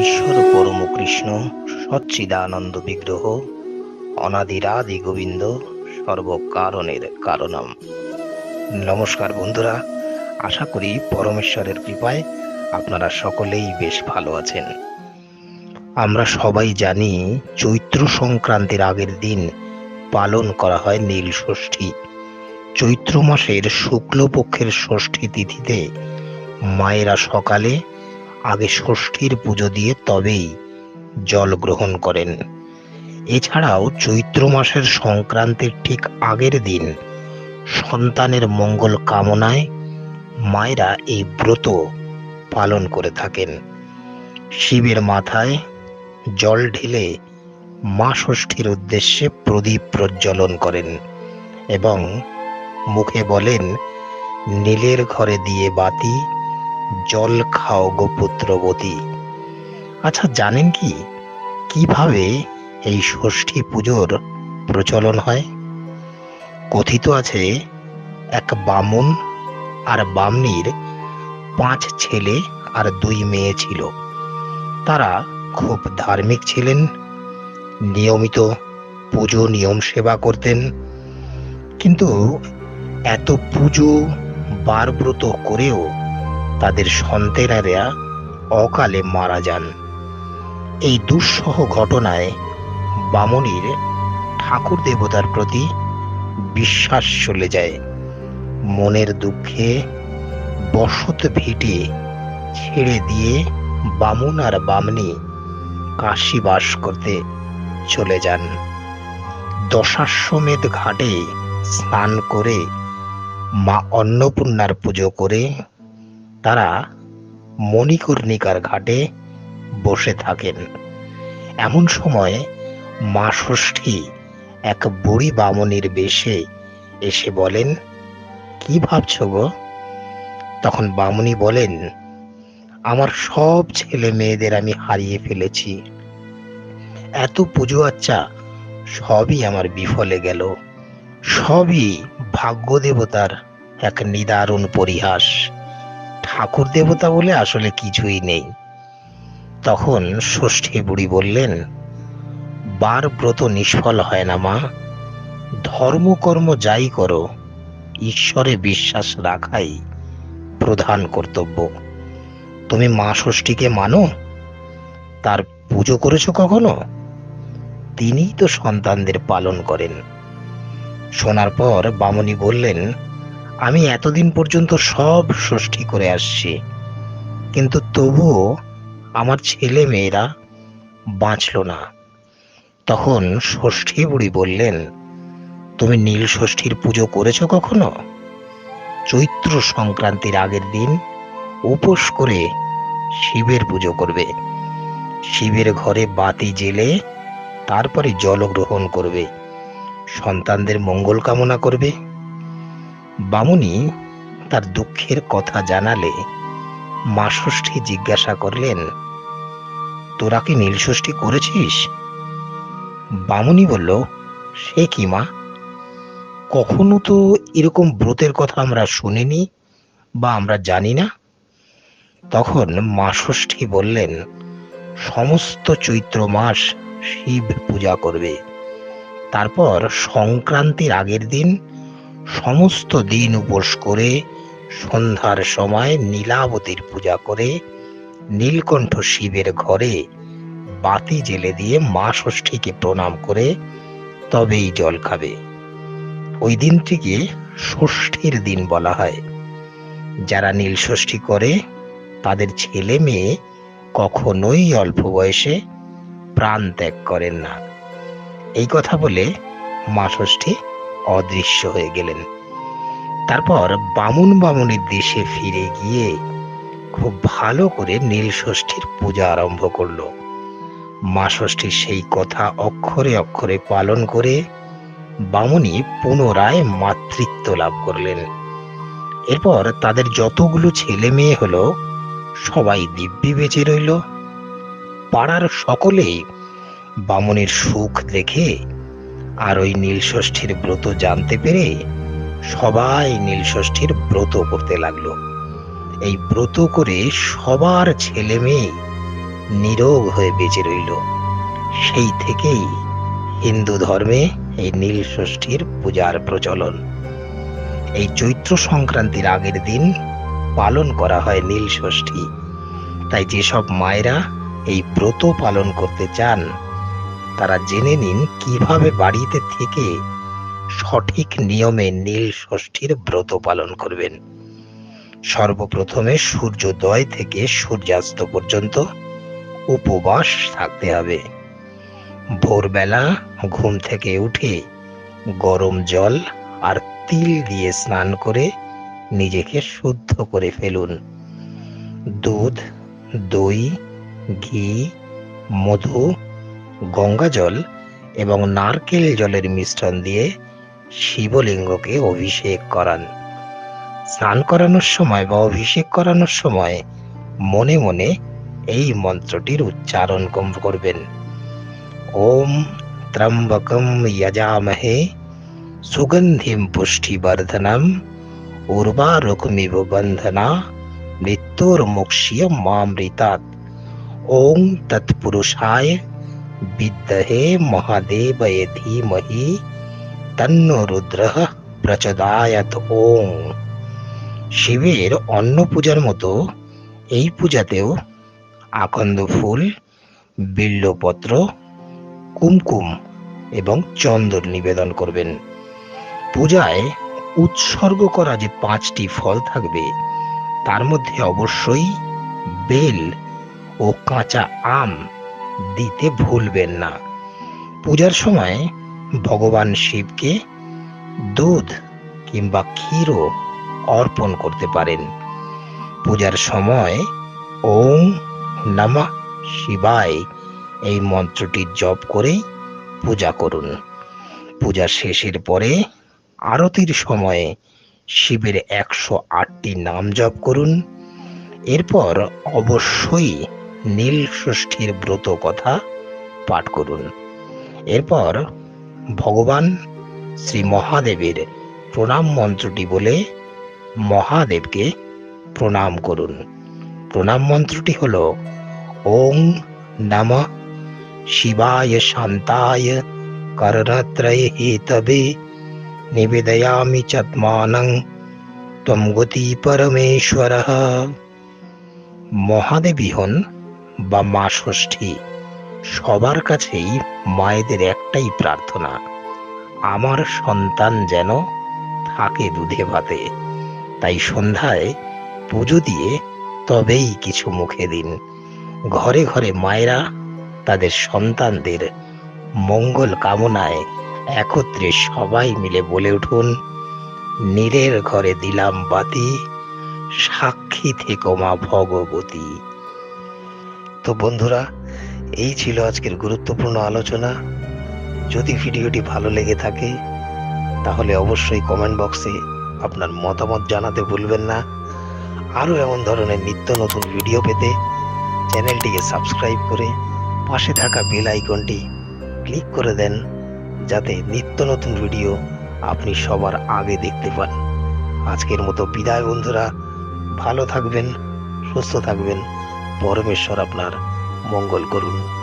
ঈশ্বর পরম কৃষ্ণ, সচ্চিদানন্দ বিগ্রহ, অনাদিরাদি গোবিন্দ, সর্বকারণের কারণম। নমস্কার বন্ধুরা, আশা করি পরমেশ্বরের কৃপায় আপনারা সকলেই বেশ ভালো আছেন। আমরা সবাই জানি চৈত্র সংক্রান্তির আগের দিন পালন করা হয় নীল ষষ্ঠী। চৈত্র মাসের শুক্লপক্ষের ষষ্ঠী তিথিতে মায়েরা সকালে আগে ষষ্ঠীর পুজো দিয়ে তবেই জল গ্রহণ করেন। এছাড়াও চৈত্র মাসের সংক্রান্তির ঠিক আগের দিন সন্তানের মঙ্গল কামনায় মায়েরা এই ব্রত পালন করে থাকেন। শিবের মাথায় জল ঢেলে মা ষষ্ঠীর উদ্দেশ্যে প্রদীপ প্রজ্বলন করেন এবং মুখে বলেন, নীলের ঘরে দিয়ে বাতি জল খাও গোপুত্রবতী আচ্ছা জানেন কি? কীভাবে এই ষষ্ঠী পুজোর প্রচলন হয়? কথিত আছে, এক বামুন আর বামনির পাঁচ ছেলে আর দুই মেয়ে ছিল। তারা খুব ধার্মিক ছিলেন, নিয়মিত পুজো নিয়ম সেবা করতেন। কিন্তু এত পুজো বারব্রত করেও তাদের সন্তানেরা অকালে মারা যান। এই দুঃসহ ঘটনায় বামনির ঠাকুর দেবতার প্রতি বিশ্বাস চলে যায়। মনের দুঃখে বসত ভিটে ছেড়ে দিয়ে বামুন আর বামনি কাশি বাস করতে চলে যান। দশাশ্বমেধ ঘাটে স্নান করে মা অন্নপূর্ণার পুজো করে তারা মণিকর্ণিকার ঘাটে বসে থাকেন। এমন সময় মা ষষ্ঠী এক বুড়ি বামনির বেশে এসে বলেন, কি ভাবছ গো? তখন বামুনি বলেন, আমার সব ছেলে মেয়েদের আমি হারিয়ে ফেলেছি। এত পুজো আচ্ছা সবই আমার বিফলে গেল। সবই ভাগ্য দেবতার এক নিদারুণ পরিহাস। ঠাকুর দেবতা বলে আসলে কিছুই নেই। তখন ষষ্ঠী বুড়ি বললেন, বার ব্রত নিষ্ফল হয় না মা। ধর্মকর্ম যাই করো, ঈশ্বরে বিশ্বাস রাখাই প্রধান কর্তব্য। তুমি মা ষষ্ঠীকে মানো? তার পুজো করেছ কখনো? তিনিই তো সন্তানদের পালন করেন। শোনার পর বামনি বললেন আমি এতদিন পর্যন্ত সব ষষ্ঠী করে আসছি। কিন্তু তবুও আমার ছেলে মেয়েরা বাঁচল না। তখন ষষ্ঠী বুড়ি বললেন, তুমি নীল ষষ্ঠীর পুজো করেছ কখনো? চৈত্র সংক্রান্তির আগের দিন উপোস করে শিবের পুজো করবে। শিবের ঘরে বাতি জেলে তারপরে জল গ্রহণ করবে। সন্তানদের মঙ্গল কামনা করবে। বামুনি তার দুঃখের কথা জানালে মা ষষ্ঠী জিজ্ঞাসা করলেন, তোরা কি নীলষষ্ঠী করেছিস? বামুনি বলল, সে কি মা? কখনো তো এরকম ব্রতের কথা আমরা শুনিনি বা আমরা জানি না? তখন মা ষষ্ঠী বললেন, সমস্ত চৈত্র মাস শিব পূজা করবে। তারপর সংক্রান্তির আগের দিন সমস্ত দিন উপোস করে সন্ধ্যার সময় নীলাবতীর পূজা করে নীলকণ্ঠ শিবের ঘরে বাতি জেলে দিয়ে মা ষষ্ঠীকে প্রণাম করে তবেই জল খাবে। ওই দিনটিকে ষষ্ঠীর দিন বলা হয়। যারা নীল ষষ্ঠী করে, তাদের ছেলে মেয়ে কখনোই অল্প বয়সে প্রাণ ত্যাগ করেন না। এই কথা বলে মা ষষ্ঠী অদৃশ্য হয়ে গেলেন। তারপর বামুন বামুনের দেশে ফিরে গিয়ে খুব ভালো করে নীল ষষ্ঠীর পূজা আরম্ভ করল। মা ষষ্ঠীর সেই কথা অক্ষরে অক্ষরে পালন করে বামুনি পুনরায় মাতৃত্ব লাভ করলেন। এরপর তাদের যতগুলো ছেলে মেয়ে হলো, সবাই দিব্যি বেঁচে রইল। পাড়ার সকলেই বামুনির সুখ দেখে আর ওই নীলষষ্ঠীর ব্রত জানতে পেরে সবাই নীলষষ্ঠীর ব্রত করতে লাগল। এই ব্রত করে সবার ছেলে মেয়ে নিরোগ হয়ে বেঁচে রইল। সেই থেকেই হিন্দু ধর্মে এই নীল ষষ্ঠীর পূজার প্রচলন। এই চৈত্র সংক্রান্তির আগের দিন পালন করা হয় নীল ষষ্ঠী। তাই যেসব মায়েরা এই ব্রত পালন করতে চান তারা জেনে নিন কীভাবে বাড়িতে থেকে সঠিক নিয়মে নীল ষষ্ঠীর ব্রত পালন করবেন। সর্বপ্রথমে সূর্যোদয় থেকে সূর্যাস্ত পর্যন্ত উপবাস থাকতে হবে। ভোরবেলা ঘুম থেকে উঠে গরম জল আর তিল দিয়ে স্নান করে নিজেকে শুদ্ধ করে ফেলুন। দুধ, দই, ঘি, মধু গঙ্গা জল এবং নারকেল জলের মিশ্রণ দিয়ে শিবলিঙ্গকে অভিষেক করান। স্নান করানোর সময় বা অভিষেক করানোর সময় মনে মনে এই মন্ত্রটির উচ্চারণ কম করবেন। ওম ত্রম্বকম যজামহে সুগন্ধিম পুষ্টিবর্ধনম উর্বারুকমিব বন্ধনা মৃত্যুর মৃত্যুর্মুক্ষিয় মামৃতাৎ। ওং তৎপুরুষায় বিদ্মহে মহাদেবয়ে ধীমহি তন্ন রুদ্র প্রচোদায়াত ওং। শিবের অন্ন পূজার মতো এই পূজাতেও আকন্দ ফুল, বিল্লপত্র, কুমকুম এবং চন্দন নিবেদন করবেন। পূজায় উৎসর্গ করা যে পাঁচটি ফল থাকবে, তার মধ্যে অবশ্যই বেল ও কাঁচা আম দিতে ভুলবেন না। পূজার সময় ভগবান শিবকে দুধ কিংবা ক্ষীরও অর্পণ করতে পারেন। পূজার সময় ওং নমঃ শিবায় এই মন্ত্রটি জপ করে পূজা করুন। পূজা শেষের পরে আরতির সময়ে শিবের একশো আটটি নাম জপ করুন। এরপর অবশ্যই নীল ষষ্ঠীর ব্রত কথা পাঠ করুন। এরপর ভগবান শ্রী মহাদেবের প্রণাম মন্ত্রটি বলে মহাদেবকে প্রণাম করুন। প্রণাম মন্ত্রটি হল, ওং নমঃ শিবায় শান্তায় করণত্রয় হেতবে নিবেদয়ামি চাত্মানং ত্বম গতি পরমেশ্বর। মহাদেবী হন বা মা ষষ্ঠী, সবার কাছেই মায়েদের একটাই প্রার্থনা, আমার সন্তান যেন থাকে দুধে ভাতে। তাই সন্ধ্যায় পুজো দিয়ে তবেই কিছু মুখে দিন। ঘরে ঘরে মায়েরা তাদের সন্তানদের মঙ্গল কামনায় একত্রে সবাই মিলে বলে উঠুন, নীরের ঘরে দিলাম বাতি, সাক্ষী থেকো মা ভগবতী। তো বন্ধুরা, এই ছিল আজকের গুরুত্বপূর্ণ আলোচনা। যদি ভিডিওটি ভালো লেগে থাকে, তাহলে অবশ্যই কমেন্ট বক্সে আপনার মতামত জানাতে ভুলবেন না। আরও এমন ধরনের নিত্য নতুন ভিডিও পেতে চ্যানেলটিকে সাবস্ক্রাইব করে পাশে থাকা বেল আইকনটি ক্লিক করে দেন, যাতে নিত্য নতুন ভিডিও আপনি সবার আগে দেখতে পান। আজকের মতো বিদায় বন্ধুরা, ভালো থাকবেন, সুস্থ থাকবেন। পরমেশ্বর আপনার মঙ্গল করুন।